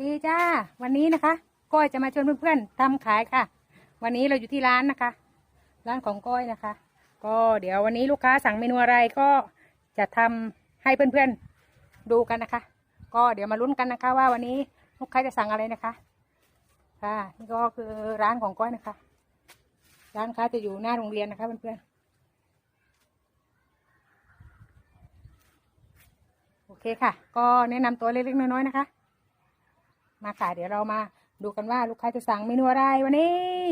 ดีจ้า วันนี้นะคะ ก้อยจะมาชวนเพื่อนๆทำขายค่ะ วันนี้เราอยู่ที่ร้านนะคะ ร้านของก้อยนะคะ ก็เดี๋ยววันนี้ลูกค้าสั่งเมนูอะไรก็จะทำให้เพื่อนๆดูกันนะคะ ก็เดี๋ยวมาลุ้นกันนะคะ ว่าวันนี้ลูกค้าจะสั่งอะไรนะคะ ค่ะนี่ก็คือร้านของก้อยนะคะ ร้านค้าจะอยู่หน้าโรงเรียนนะคะเพื่อนๆโอเคค่ะ ก็แนะนำตัวเล็กๆน้อยๆนะคะ มาค่ะ เดี๋ยวเรามาดูกันว่าลูกค้าจะสั่งเมนูอะไรวันนี้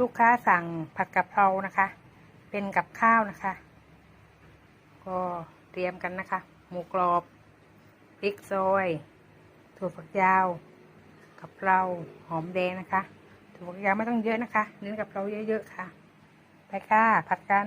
ลูกค้าสั่งผัดกะเพรานะคะ เป็นกับข้าวนะคะ ก็เตรียมกันนะคะ หมูกรอบพริกซอยถั่วฝักยาวกะเพราหอมแดงนะคะถั่วฝักยาวไม่ต้องเยอะนะคะเน้นกะเพราเยอะๆค่ะ ไปค่ะผัดกัน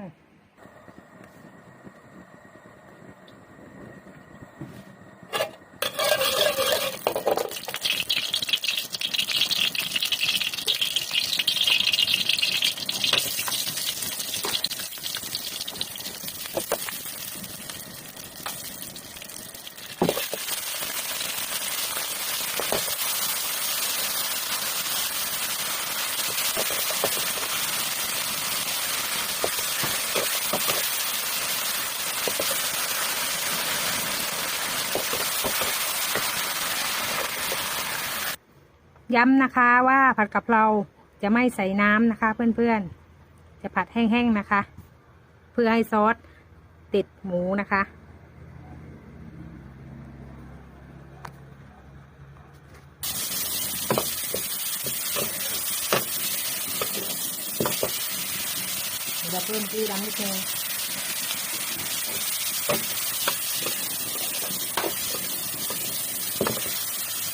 ย้ำนะคะว่าผัดกะเพราจะไม่ใส่น้ำนะคะ เพื่อนๆ จะผัดแห้งๆนะคะ เพื่อให้ซอสติดหมูนะคะเดี๋ยวเราเพิ่มที่ดำนิดนึง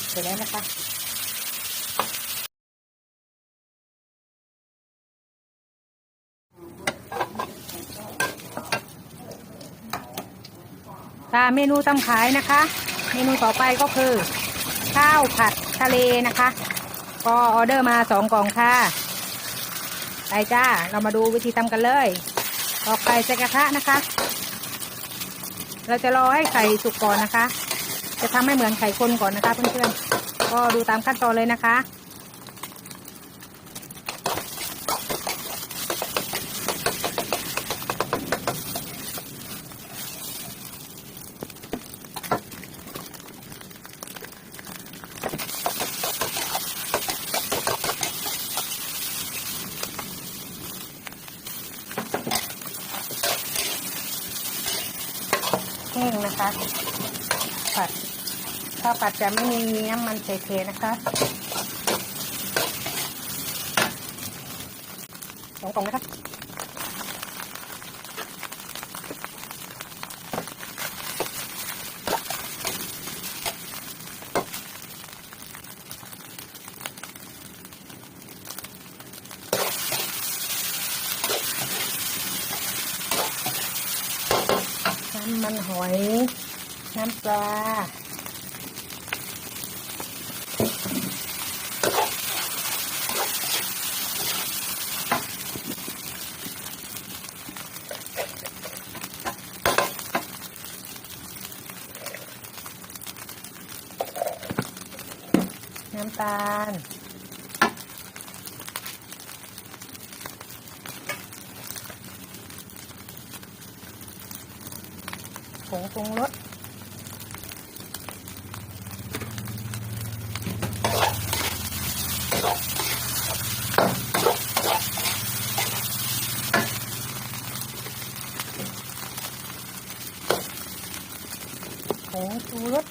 เสร็จแล้วนะคะ ค่ะเมนูตำขายนะคะ เมนูต่อไปก็คือ ข้าวผัดทะเลนะคะ ก็ออเดอร์มาสองกล่องค่ะไปจ้า เรามาดูวิธีทำกันเลยตอกไก่ใส่กระทะนะคะ เราจะรอให้ไข่สุกก่อนนะคะ จะทำให้เหมือนไข่คนก่อนนะคะเพื่อนๆ ก็ดูตามขั้นตอนเลยนะคะ แห้งนะคะ ผัดข้าวผัดจะไม่มีน้ำมันเทๆนะคะตรงๆนะคะ น้ำมันหอย น้ำปลา น้ำตาล งปรุงรสผงชูรส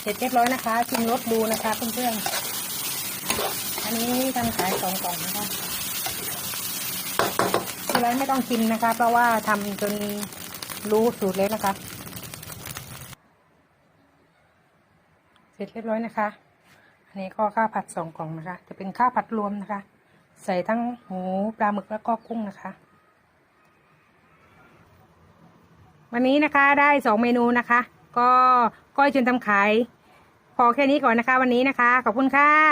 เสร็จเรียบร้อยนะคะ ชิมรสดูนะคะเพื่อนๆ อันนี้ทำขายสองกล่องนะคะ ที่ร้ไม่ต้องชิมนะคะ เพราะว่าทำจนรู้สูตรแล้วนะคะ เสร็จเรียบร้อยนะคะ อันนี้ก็ข้าวผัดสองกล่องนะคะ จะเป็นข้าวผัดรวมนะคะ ใส่ทั้งหมูปลาหมึกแล้วก็กุ้งนะคะ วันนี้นะคะได้สองเมนูนะคะ ก็ก้อยจนทำขายพอแค่นี้ก่อนนะคะ วันนี้นะคะ ขอบคุณค่ะ